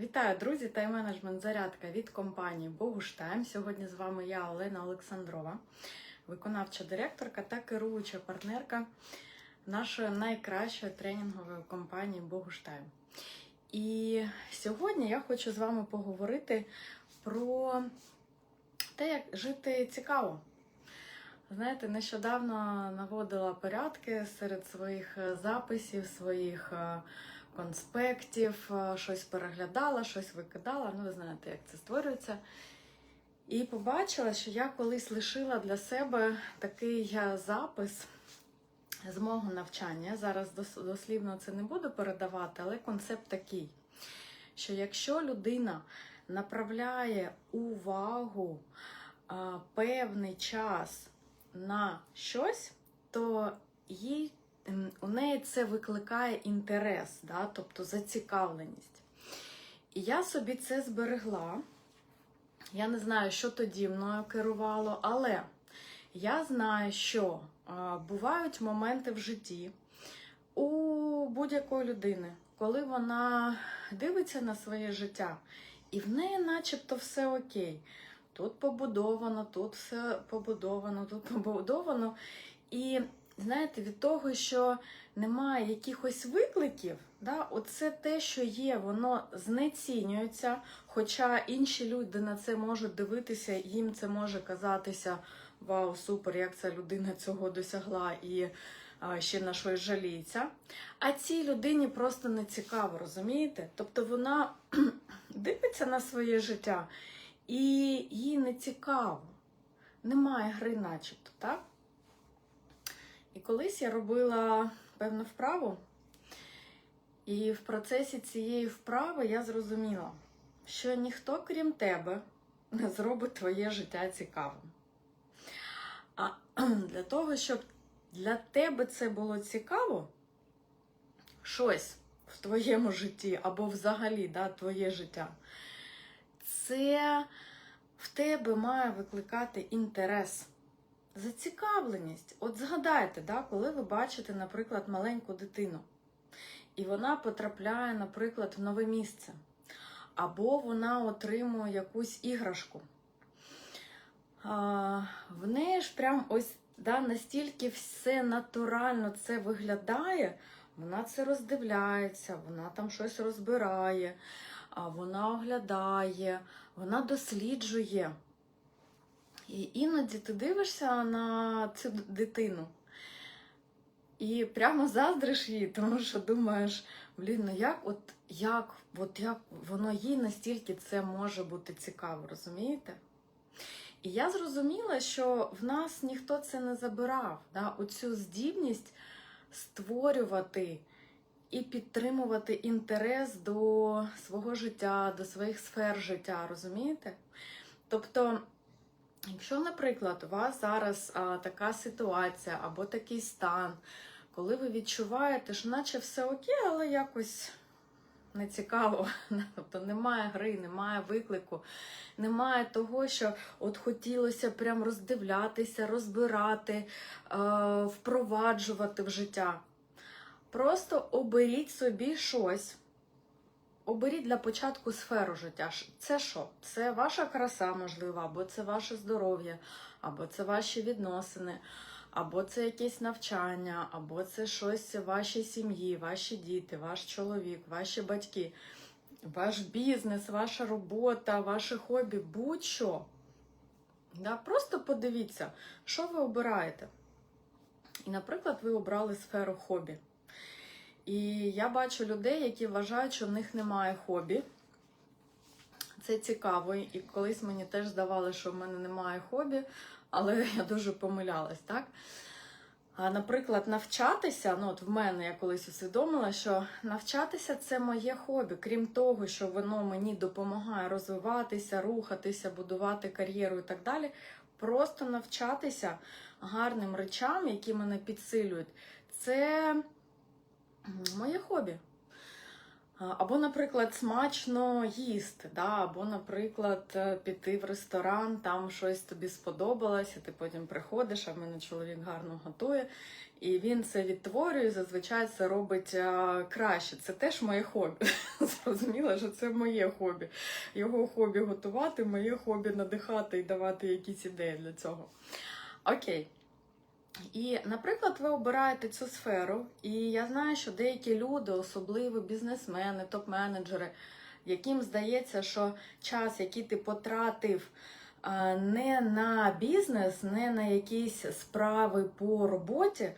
Вітаю, друзі! Тайм-менеджмент зарядка від компанії Богуштайм. Сьогодні з вами я, Олена Олександрова, виконавча директорка та керуюча партнерка нашої найкращої тренінгової компанії Богуштайм. І сьогодні я хочу з вами поговорити про те, як жити цікаво. Знаєте, нещодавно наводила порядки серед своїх записів, своїх е, конспектів, е, щось переглядала, щось викидала. Ну, ви знаєте, як це створюється. І побачила, що я колись лишила для себе такий е, запис з мого навчання. Зараз дос- дослівно це не буду передавати, але концепт такий, що якщо людина направляє увагу а, певний час на щось, то їй, у неї це викликає інтерес, да? тобто зацікавленість. І я собі це зберегла. Я не знаю, що тоді мною керувало, але я знаю, що бувають моменти в житті у будь-якої людини, коли вона дивиться на своє життя, і в неї начебто все окей. Тут побудовано, тут все побудовано, тут побудовано. І знаєте, від того, що немає якихось викликів, да, оце те, що є, воно знецінюється. Хоча інші люди на це можуть дивитися, їм це може казатися вау, супер, як ця людина цього досягла і а, ще на щось жаліється. А цій людині просто не цікаво, розумієте? Тобто вона дивиться на своє життя і їй не цікаво. Немає гри, начебто, так? І колись я робила певну вправу, і в процесі цієї вправи я зрозуміла, що ніхто, крім тебе, не зробить твоє життя цікавим. А для того, щоб для тебе це було цікаво, щось в твоєму житті або взагалі да, твоє життя, це в тебе має викликати інтерес, зацікавленість. От згадайте, да, коли ви бачите, наприклад, маленьку дитину, і вона потрапляє, наприклад, в нове місце, або вона отримує якусь іграшку. А, в неї ж прям ось да, настільки все натурально це виглядає, вона це роздивляється, вона там щось розбирає, вона оглядає, вона досліджує. І іноді ти дивишся на цю дитину і прямо заздриш їй, тому що думаєш, блін, ну як, от як, от як воно їй настільки це може бути цікаво, розумієте? І я зрозуміла, що в нас ніхто це не забирав, да? оцю здібність створювати і підтримувати інтерес до свого життя, до своїх сфер життя, розумієте? Тобто, якщо, наприклад, у вас зараз а, така ситуація або такий стан, коли ви відчуваєте, що наче все окей, але якось не цікаво, тобто немає гри, немає виклику, немає того, що от хотілося прям роздивлятися, розбирати, е, впроваджувати в життя. Просто оберіть собі щось. Оберіть для початку сферу життя. Це що? Це ваша краса, можливо, або це ваше здоров'я, або це ваші відносини, або це якесь навчання, або це щось в вашій сім'ї, ваші діти, ваш чоловік, ваші батьки, ваш бізнес, ваша робота, ваше хобі, будь-що. Да? Просто подивіться, що ви обираєте. І, наприклад, ви обрали сферу хобі. І я бачу людей, які вважають, що в них немає хобі. Це цікаво. І колись мені теж здавалося, що в мене немає хобі, але я дуже помилялась, так? А, наприклад, навчатися, ну от в мене я колись усвідомила, що навчатися це моє хобі. Крім того, що воно мені допомагає розвиватися, рухатися, будувати кар'єру і так далі. Просто навчатися гарним речам, які мене підсилюють, це моє хобі. Або, наприклад, смачно їсти, да? або, наприклад, е, піти в ресторан, там щось тобі сподобалось, і ти потім приходиш, а в мене чоловік гарно готує, і він це відтворює, зазвичай це робить краще. Це теж моє хобі. Зрозуміло, що це моє хобі. Його хобі готувати, моє хобі надихати і давати якісь ідеї для цього. Окей. І, наприклад, ви обираєте цю сферу, і я знаю, що деякі люди, особливо бізнесмени, топ-менеджери, яким здається, що час, який ти потратив не на бізнес, не на якісь справи по роботі,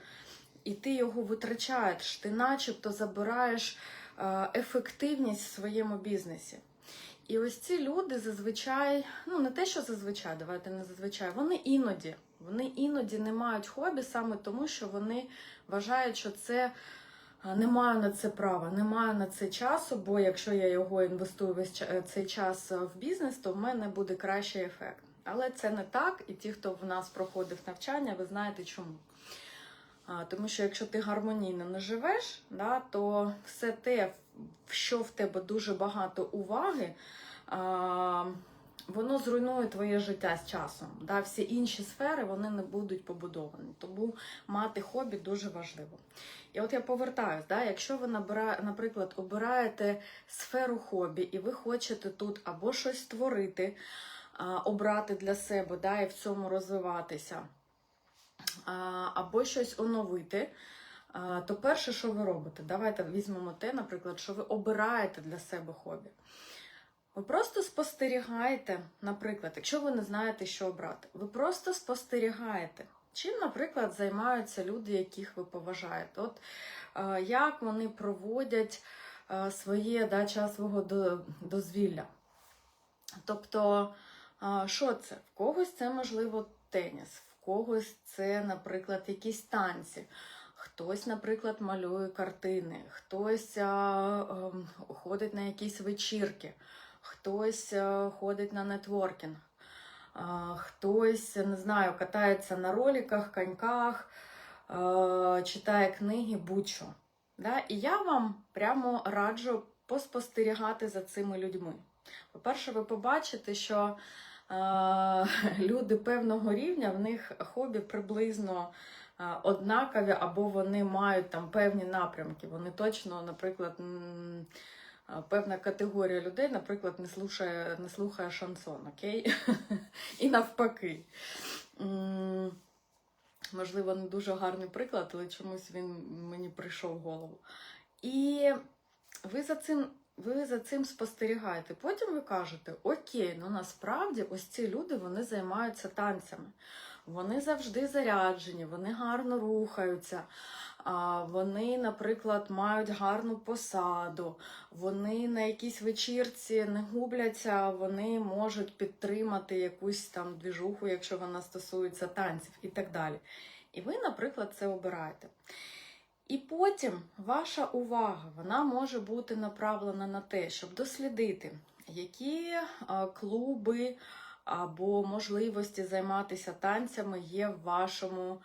і ти його витрачаєш, ти начебто забираєш ефективність в своєму бізнесі. І ось ці люди зазвичай, ну не те, що зазвичай, давайте не зазвичай, вони іноді. Вони іноді не мають хобі саме тому, що вони вважають, що це не маю на це права, не маю на це часу, бо якщо я його інвестую весь цей час в бізнес, то в мене буде кращий ефект. Але це не так, і ті, хто в нас проходив навчання, ви знаєте чому. Тому що якщо ти гармонійно не живеш, да, то все те, що в тебе дуже багато уваги, воно зруйнує твоє життя з часом. Да? Всі інші сфери вони не будуть побудовані. Тому мати хобі дуже важливо. І от я повертаюсь, да? якщо ви наприклад, обираєте сферу хобі, і ви хочете тут або щось створити, обрати для себе, да, і в цьому розвиватися, або щось оновити. То перше, що ви робите, давайте візьмемо те, наприклад, що ви обираєте для себе хобі. Ви просто спостерігаєте, наприклад, якщо ви не знаєте, що обрати, ви просто спостерігаєте, чим, наприклад, займаються люди, яких ви поважаєте. От як вони проводять своє да, час свого дозвілля. Тобто, що це? В когось це, можливо, теніс, в когось це, наприклад, якісь танці. Хтось, наприклад, малює картини, хтось ем, ходить на якісь вечірки, хтось е, ходить на нетворкінг, хтось, не знаю, катається на роликах, коньках, е, читає книги, будь-що. І я вам прямо раджу поспостерігати за цими людьми. По-перше, ви побачите, що е, люди певного рівня, в них хобі приблизно однакові, або вони мають там певні напрямки. Вони точно, наприклад, певна категорія людей, наприклад, не слухає, не слухає шансон, окей? І навпаки. Можливо, не дуже гарний приклад, але чомусь він мені прийшов в голову. І ви за цим, ви за цим спостерігаєте. Потім ви кажете, окей, ну насправді ось ці люди вони займаються танцями. Вони завжди заряджені, вони гарно рухаються. Вони, наприклад, мають гарну посаду, вони на якійсь вечірці не губляться, вони можуть підтримати якусь там двіжуху, якщо вона стосується танців і так далі. І ви, наприклад, це обираєте. І потім ваша увага вона може бути направлена на те, щоб дослідити, які клуби або можливості займатися танцями є в вашому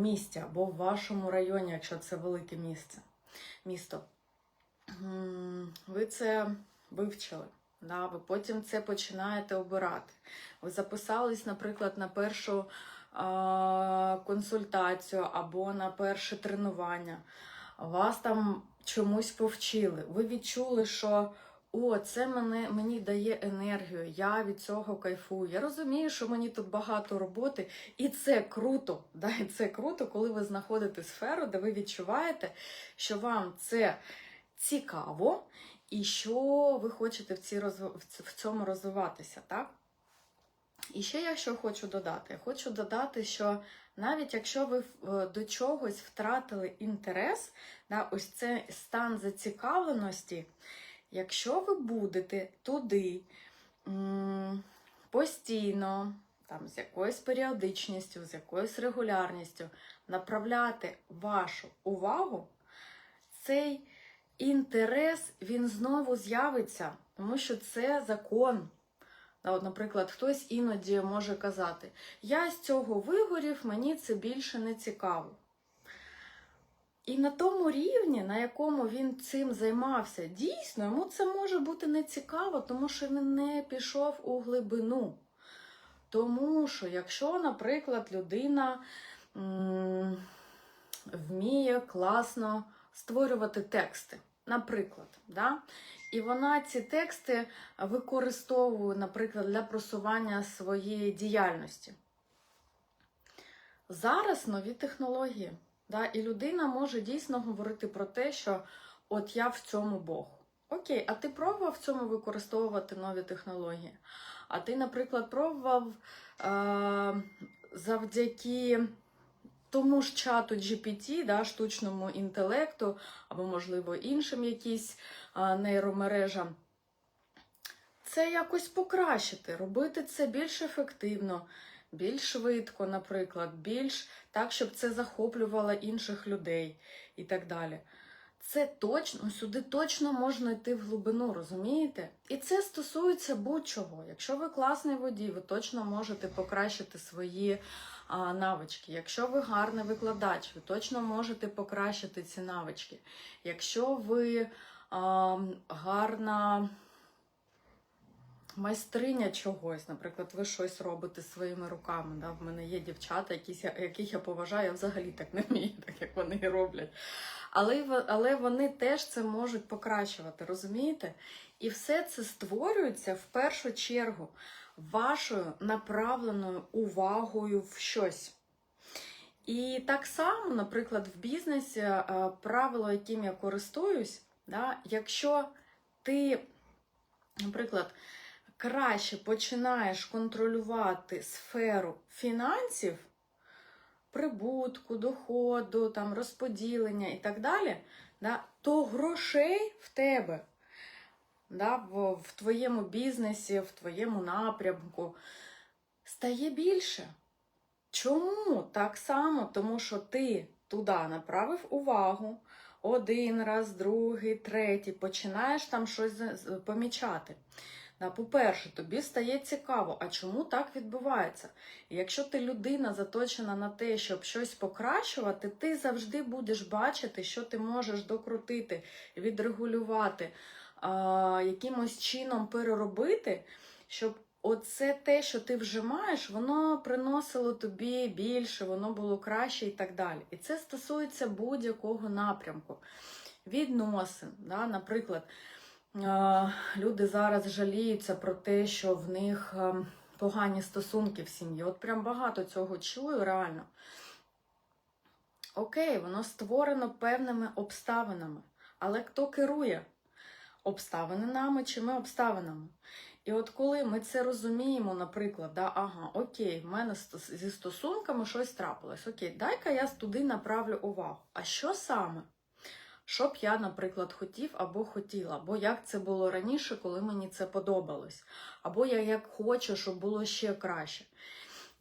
місті або в вашому районі, якщо це велике місце, місто. Ви це вивчили. Да, ви потім це починаєте обирати. Ви записались, наприклад, на першу консультацію або на перше тренування. Вас там чомусь повчили. Ви відчули, що о, це мене, мені дає енергію, я від цього кайфую. Я розумію, що мені тут багато роботи, і це круто. Да? Це круто, коли ви знаходите сферу, де ви відчуваєте, що вам це цікаво, і що ви хочете в, розв... в цьому розвиватися, так? І ще я що хочу додати? Хочу додати, що навіть якщо ви е, до чогось втратили інтерес, да, ось це стан зацікавленості, якщо ви будете туди постійно, там, з якоюсь періодичністю, з якоюсь регулярністю направляти вашу увагу, цей інтерес він знову з'явиться, тому що це закон. От, наприклад, хтось іноді може казати: Я з цього вигорів, мені це більше не цікаво. І на тому рівні, на якому він цим займався, дійсно, йому це може бути не цікаво, тому що він не пішов у глибину. Тому що, якщо, наприклад, людина вміє класно створювати тексти, наприклад, да? і вона ці тексти використовує, наприклад, для просування своєї діяльності. Зараз нові технології. Да? І людина може дійсно говорити про те, що от я в цьому Бог. Окей, а ти пробував в цьому використовувати нові технології? А ти, наприклад, пробував е- завдяки тому ж чату GPT, да, штучному інтелекту, або, можливо, іншим якісь е- нейромережам. Це якось покращити, робити це більш ефективно, більш швидко, наприклад, більш так, щоб це захоплювало інших людей і так далі. Це точно, сюди точно можна йти в глибину, розумієте? І це стосується будь-чого. Якщо ви класний водій, ви точно можете покращити свої а, навички. Якщо ви гарний викладач, ви точно можете покращити ці навички. Якщо ви а, гарна майстриня чогось, наприклад, ви щось робите своїми руками. Да? В мене є дівчата, яких я поважаю, я взагалі так не вмію, так як вони роблять. Але, але вони теж це можуть покращувати, розумієте? І все це створюється в першу чергу вашою направленою увагою в щось. І так само, наприклад, в бізнесі е, правило, яким я користуюсь, да, якщо ти, наприклад, краще починаєш контролювати сферу фінансів, прибутку, доходу, там, розподілення і так далі, да, то грошей в тебе да, в, в твоєму бізнесі, в твоєму напрямку стає більше. Чому? Так само, тому що ти туди направив увагу один раз, другий, третій, починаєш там щось помічати. По-перше, тобі стає цікаво, а чому так відбувається? І якщо ти людина заточена на те, щоб щось покращувати, ти завжди будеш бачити, що ти можеш докрутити, відрегулювати, якимось чином переробити, щоб оце те, що ти вже маєш, воно приносило тобі більше, воно було краще і так далі. І це стосується будь-якого напрямку. Відносин, да? наприклад. Люди зараз жаліються про те, що в них е, погані стосунки в сім'ї. От прям багато цього чую, реально. Окей, воно створено певними обставинами. Але хто керує? Обставини нами чи ми обставинами? І от коли ми це розуміємо, наприклад, да, ага, окей, в мене зі стосунками щось трапилось. Окей, дай-ка я туди направлю увагу. А що саме? Що б я, наприклад, хотів або хотіла, або як це було раніше, коли мені це подобалось, або я як хочу, щоб було ще краще.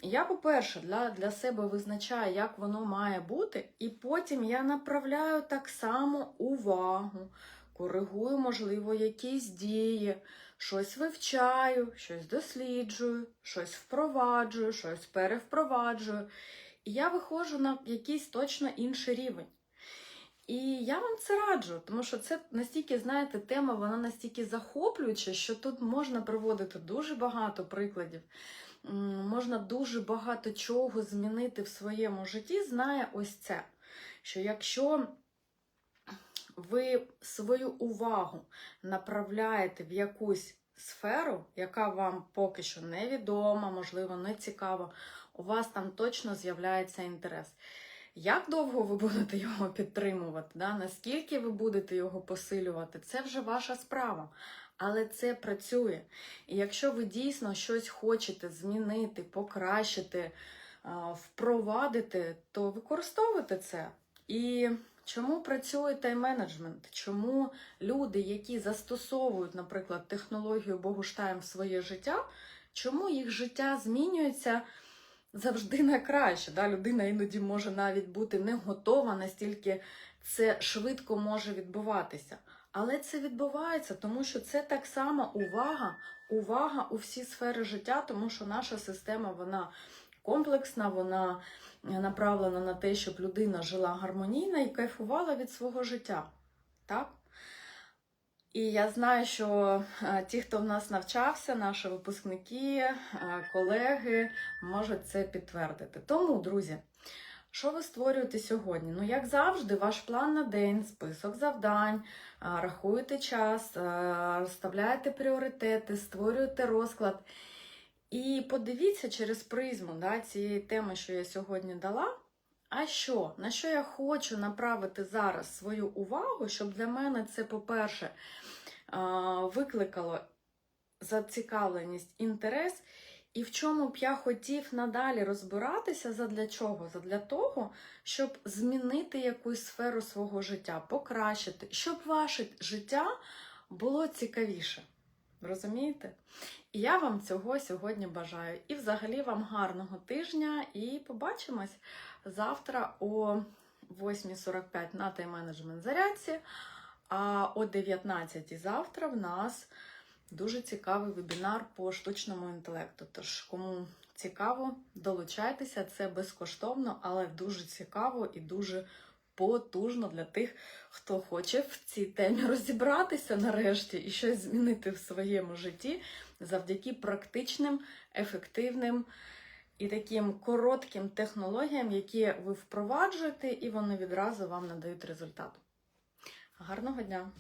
Я, по-перше, для, для себе визначаю, як воно має бути, і потім я направляю так само увагу, коригую, можливо, якісь дії, щось вивчаю, щось досліджую, щось впроваджую, щось перевпроваджую. І я виходжу на якийсь точно інший рівень. І я вам це раджу, тому що це настільки, знаєте, тема, вона настільки захоплююча, що тут можна приводити дуже багато прикладів. Можна дуже багато чого змінити в своєму житті, знає ось це. Що якщо ви свою увагу направляєте в якусь сферу, яка вам поки що невідома, можливо, не цікава, у вас там точно з'являється інтерес. Як довго ви будете його підтримувати? Да? Наскільки ви будете його посилювати? Це вже ваша справа. Але це працює. І якщо ви дійсно щось хочете змінити, покращити, впровадити, то використовуйте це. І чому працює тайм-менеджмент? Чому люди, які застосовують, наприклад, технологію Богуштайм в своє життя, чому їх життя змінюється? Завжди на краще. Да? Людина іноді може навіть бути не готова, настільки це швидко може відбуватися. Але це відбувається, тому що це так само увага, увага у всі сфери життя, тому що наша система вона комплексна, вона направлена на те, щоб людина жила гармонійно і кайфувала від свого життя. Так? І я знаю, що е, ті, хто в нас навчався, наші випускники, е, колеги, можуть це підтвердити. Тому, друзі, що ви створюєте сьогодні? Ну, як завжди, ваш план на день, список завдань, е, рахуєте час, розставляєте пріоритети, створюєте розклад. І подивіться через призму да, цієї теми, що я сьогодні дала. А що? На що я хочу направити зараз свою увагу, щоб для мене це, по-перше, викликало зацікавленість, інтерес, і в чому б я хотів надалі розбиратися, задля чого? Задля того, щоб змінити якусь сферу свого життя, покращити, щоб ваше життя було цікавіше. Розумієте? І я вам цього сьогодні бажаю. І взагалі вам гарного тижня, і побачимось завтра о 8.45 на тайм-менеджмент зарядці, а о 19 завтра в нас дуже цікавий вебінар по штучному інтелекту. Тож, кому цікаво, долучайтеся, це безкоштовно, але дуже цікаво і дуже потужно для тих, хто хоче в цій темі розібратися нарешті і щось змінити в своєму житті завдяки практичним, ефективним і таким коротким технологіям, які ви впроваджуєте, і вони відразу вам надають результат. Гарного дня!